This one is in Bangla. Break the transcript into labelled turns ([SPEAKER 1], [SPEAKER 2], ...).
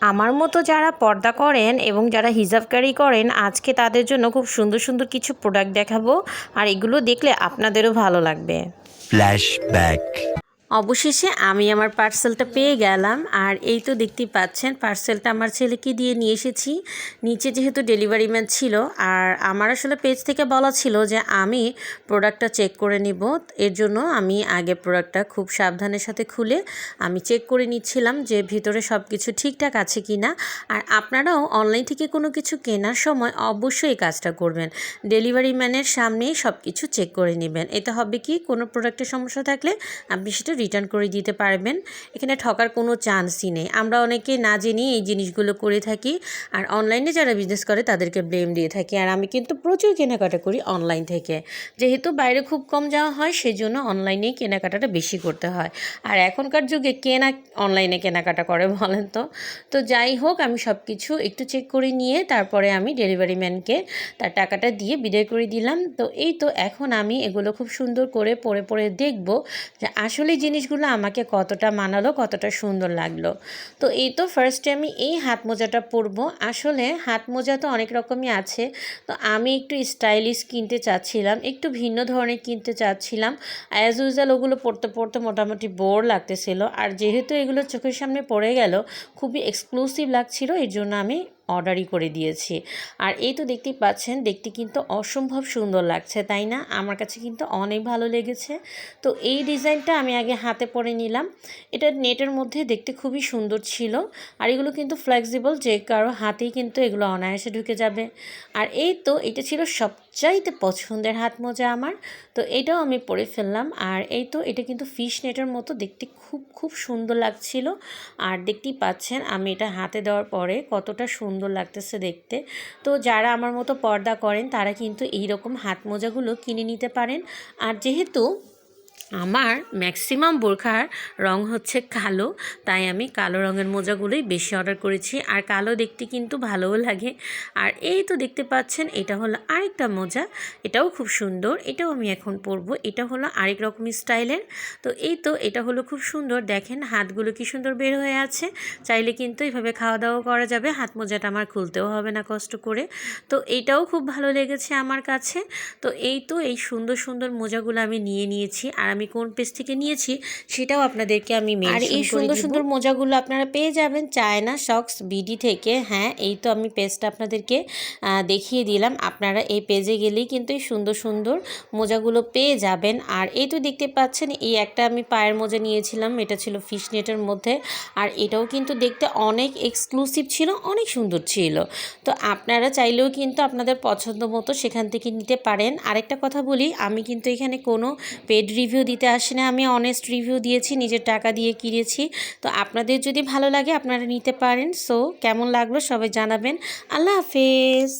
[SPEAKER 1] আমার মতো যারা পর্দা করেন এবং যারা হিজাব ক্যারি করেন, আজকে তাদের জন্য খুব সুন্দর সুন্দর কিছু প্রোডাক্ট দেখাবো আর এগুলো দেখলে আপনাদেরও ভালো লাগবে. অবশেষে আমি আমার পার্সেলটা পেয়ে গেলাম। আর এই তো দেখতেই পাচ্ছেন পার্সেলটা আমার ছেলেকে দিয়ে নিয়ে এসেছি। নিচে যেহেতু ডেলিভারি ম্যান ছিল, আর আমার আসলে পেজ থেকে বলা ছিল যে আমি প্রোডাক্টটা চেক করে নিব। এর জন্য আমি আগে প্রোডাক্টটা খুব সাবধানের সাথে খুলে আমি চেক করে নিচ্ছিলাম যে ভিতরে সব কিছু ঠিকঠাক আছে কি না আর আপনারাও অনলাইন থেকে কোনো কিছু কেনার সময় অবশ্যই কাজটা করবেন। ডেলিভারি ম্যানের সামনেই সব কিছু চেক করে নেবেন। এতে হবে কি, কোনো প্রোডাক্টের সমস্যা থাকলে আপনি সেটা রিটার্ন করে দিতে পারবেন। এখানে ঠকার কোনো চান্সই নেই। আমরা অনেকে না জেনেই এই জিনিসগুলো করে থাকি আর অনলাইনে যারা বিজনেস করে তাদেরকে ব্লেম দিয়ে থাকি। আর আমি কিন্তু প্রচুর কেনাকাটা করি অনলাইন থেকে। যেহেতু বাইরে খুব কম যাওয়া হয় সেই জন্য অনলাইনেই কেনাকাটাটা বেশি করতে হয়। আর এখনকার যুগে কেনা অনলাইনে কেনাকাটা করে বলেন তো? তো যাই হোক, আমি সব কিছু একটু চেক করে নিয়ে তারপরে আমি ডেলিভারি ম্যানকে তার টাকাটা দিয়ে বিদায় করে দিলাম। তো এই তো, এখন আমি এগুলো খুব সুন্দর করে পরে পরে দেখব যে আসলে জিনিসগুলো আমাকে কতটা মানালো, কতটা সুন্দর লাগল। তো এই তো ফার্স্টে আমি এই হাত মোজাটা পরবো। আসলে হাত মোজা তো অনেক রকমই আছে। তো আমি একটু স্টাইলিশ কিনতে চাচ্ছিলাম, একটু ভিন্ন ধরনের কিনতে চাচ্ছিলাম। অ্যাজ ইউজুয়াল ওগুলো পড়তে পড়তে মোটামুটি বোর লাগতেছিল। আর যেহেতু এগুলো চোখের সামনে পড়ে গেল, খুবই এক্সক্লুসিভ লাগছিল, এর জন্য আমি অর্ডারই করে দিয়েছি। আর এই তো দেখতেই পাচ্ছেন, দেখতে কিন্তু অসম্ভব সুন্দর লাগছে, তাই না? আমার কাছে কিন্তু অনেক ভালো লেগেছে। তো এই ডিজাইনটা আমি আগে হাতে পরে নিলাম। এটা নেটের মধ্যে দেখতে খুবই সুন্দর ছিল। আর এগুলো কিন্তু ফ্লেক্সিবল যে কারও হাতেই কিন্তু এগুলো অনায়াসে ঢুকে যাবে। আর এই তো, এটা ছিল সবচাইতে পছন্দের হাত মোজা আমার। তো এটাও আমি পরে ফেললাম। আর এই তো, এটা কিন্তু ফিশ নেটের মতো। দেখতে খুব খুব সুন্দর লাগছিল। আর দেখতেই পাচ্ছেন, আমি এটা হাতে দেওয়ার পরে কতটা সুন্দর লাগতেছে দেখতে। তো যারা আমার মতো পর্দা করেন, তারা কিন্তু এই রকম হাত মোজাগুলো কিনে নিতে পারেন। আর যেহেতু আমার ম্যাক্সিমাম বোরখার রং হচ্ছে কালো, তাই আমি কালো রঙের মোজাগুলোই বেশি অর্ডার করেছি। আর কালো দেখতে কিন্তু ভালোও লাগে। আর এই তো দেখতে পাচ্ছেন, এটা হলো আরেকটা মোজা, এটাও খুব সুন্দর, এটাও আমি এখন পরবো। এটা হলো আরেক রকম স্টাইলের। তো এই তো, এটা হলো খুব সুন্দর। দেখেন, হাতগুলো কি সুন্দর বের হয়ে আছে। চাইলে কিন্তু এইভাবে খাওয়া দাওয়া করা যাবে। হাত মোজাটা আমার খুলতেও হবে না কষ্ট করে। তো এইটাও খুব ভালো লেগেছে আমার কাছে। তো এই তো, এই সুন্দর সুন্দর মোজাগুলো আমি নিয়ে নিয়েছি। আর আমি কোন পেজ থেকে নিয়েছি সেটাও আপনাদেরকে আমি আর এই সুন্দর সুন্দর মোজাগুলো আপনারা পেয়ে যাবেন চায়না শক্স বিডি থেকে। হ্যাঁ এই তো আমি পেজটা আপনাদেরকে দেখিয়ে দিলাম। আপনারা এই পেজে গেলেই কিন্তু এই সুন্দর সুন্দর মোজাগুলো পেয়ে যাবেন। আর এই তো দেখতে পাচ্ছেন এই একটা আমি পায়ের মোজা নিয়েছিলাম এটা ছিল ফিশ নেটের মধ্যে। আর এটাও কিন্তু দেখতে অনেক এক্সক্লুসিভ ছিল অনেক সুন্দর ছিল। তো আপনারা চাইলেও কিন্তু আপনাদের পছন্দ মতো সেখান থেকে নিতে পারেন। আরেকটা কথা বলি আমি কিন্তু এখানে কোনো পেড রিভিউ দিতে আসি না আমি অনেস্ট রিভিউ দিয়েছি, নিজের টাকা দিয়ে কিনেছি। তো আপনাদের যদি ভালো লাগে আপনারা নিতে পারেন। সো কেমন লাগল সবাই জানাবেন। আল্লাহ হাফেজ।